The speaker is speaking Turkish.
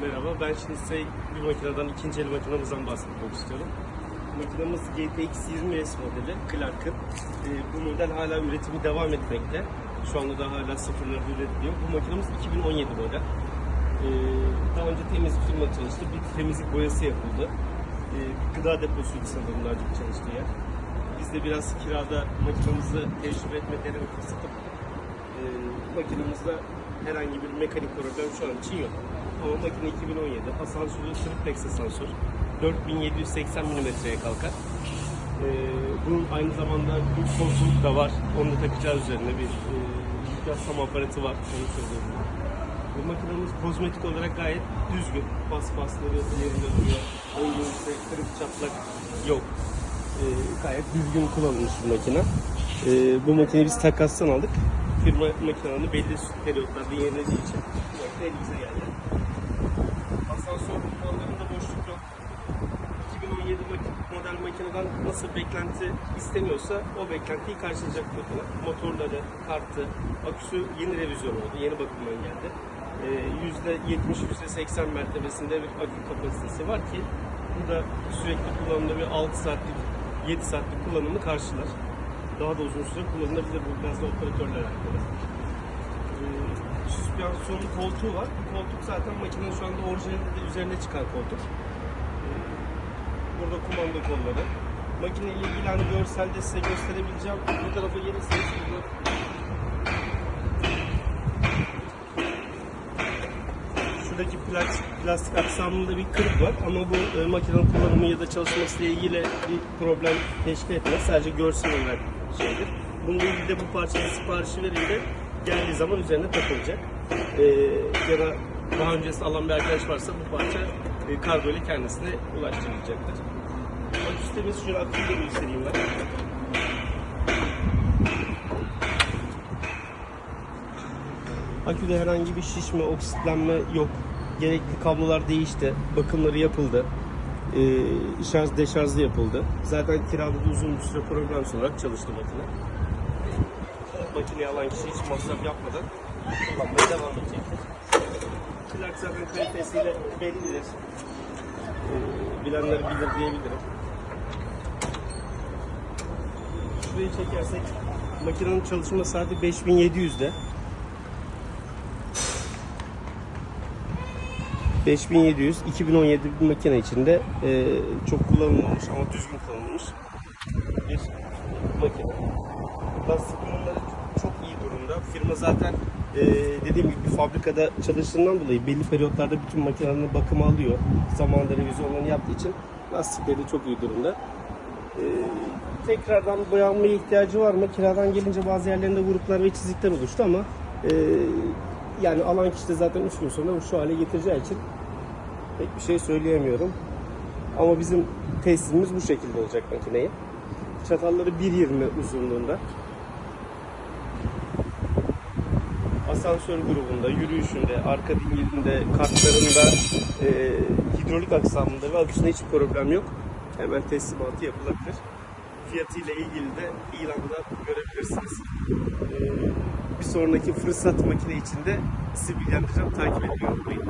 Merhaba, ben şimdi size bir makineden, ikinci el makinamızdan bahsetmek istiyorum. Makinamız GTX 20S modeli, Clark'ın. Ee, bu model hala üretimi devam etmekte. Şu anda da hala sıfırlarda üretiliyor. Bu makinamız 2017 model. Ee, daha önce temizlik firma çalıştı, bir temizlik boyası yapıldı. Ee, gıda deposuydu sanırım daha önce çalıştığı yer. Biz de biraz kirada makinamızı tecrübe etmeklerini kısıtıp e, makinamızda herhangi bir mekanik problem şu an için yok. Ama makine 2017, asansörü triplex asansör, 4780 mm'ye kalkar. E, bunun aynı zamanda bir koltuğu da var, onu da takacağız üzerine bir e, yaslam aparatı var. Onu söyleyeyim. Bu makinemiz kozmetik olarak gayet düzgün. Paspasları yerinde duruyor. Önümüzde kırık çatlak yok. E, gayet düzgün kullanılmış bir makine. E, bu makineyi biz takastan aldık. Firma makinenin belli periyotlarda yenilediği için bu elimize geldi. Asansör kollarında boşluk yok. 2017 mak- model makineden nasıl beklenti isteniyorsa o beklentiyi karşılayacak makine. Motorları, kartı, aküsü yeni revizyon oldu. Yeni bakımdan geldi. Ee, %70-%80 mertebesinde bir akü kapasitesi var ki bu da sürekli kullanımda bir 6 saatlik, 7 saatlik kullanımı karşılar. Daha da uzun süre kullanılabilir bu biraz da operatörle alakalı. Ee, süspansiyonlu koltuğu var. Bu koltuk zaten makinenin şu anda orijinalinde üzerine çıkan koltuk. Ee, Burada kumanda kolları. Makine ile ilgili hani görselde size gösterebileceğim. Bu tarafa gelirseniz burada şuradaki plastik, plastik aksamında bir kırık var ama bu e, makinenin kullanımı ya da çalışması ile ilgili bir problem teşkil etmez. Sadece görsel olarak şeydir. Bununla ilgili de bu parçanın siparişi verildi. Geldiği zaman üzerine takılacak. E, ya da daha öncesi alan bir arkadaş varsa bu parça e, kargo ile kendisine ulaştırılacaktır. Akü sistemimiz şöyle aküyü de göstereyim ben. Aküde herhangi bir şişme, oksitlenme yok. Gerekli kablolar değişti. Bakımları yapıldı. Ee, şarj deşarjlı yapıldı. Zaten kirada da uzun süre program olarak çalıştı makine. Makineyi alan kişi hiç masraf yapmadan kullanmaya devam edecektir. Plak zaten kalitesiyle bellidir. Ee, bilenler bilir diyebilirim. Şurayı çekersek makinenin çalışma saati 5700'de. 5700 2017 bir makine içinde e, çok kullanılmamış ama düzgün kullanılmış bir makine. Lastik çok iyi durumda. Firma zaten e, dediğim gibi bir fabrikada çalıştığından dolayı belli periyotlarda bütün makinelerin bakımı alıyor. Zamanında revizyonlarını yaptığı için lastikleri de çok iyi durumda. E, tekrardan boyanmaya ihtiyacı var mı? Kiradan gelince bazı yerlerinde vuruklar ve çizikler oluştu ama e, yani alan kişi de zaten 3 gün sonra şu hale getireceği için pek bir şey söyleyemiyorum. Ama bizim tesisimiz bu şekilde olacak makineyi. Çatalları 1.20 uzunluğunda. Asansör grubunda, yürüyüşünde, arka dingilinde, kartlarında, e, hidrolik aksamında ve aküsünde hiç problem yok. Hemen teslimatı yapılabilir. Fiyatıyla ilgili de ilanda görebilirsiniz. E, bir sonraki fırsat makine içinde sizi bilgilendireceğim. Takip etmeyi unutmayın.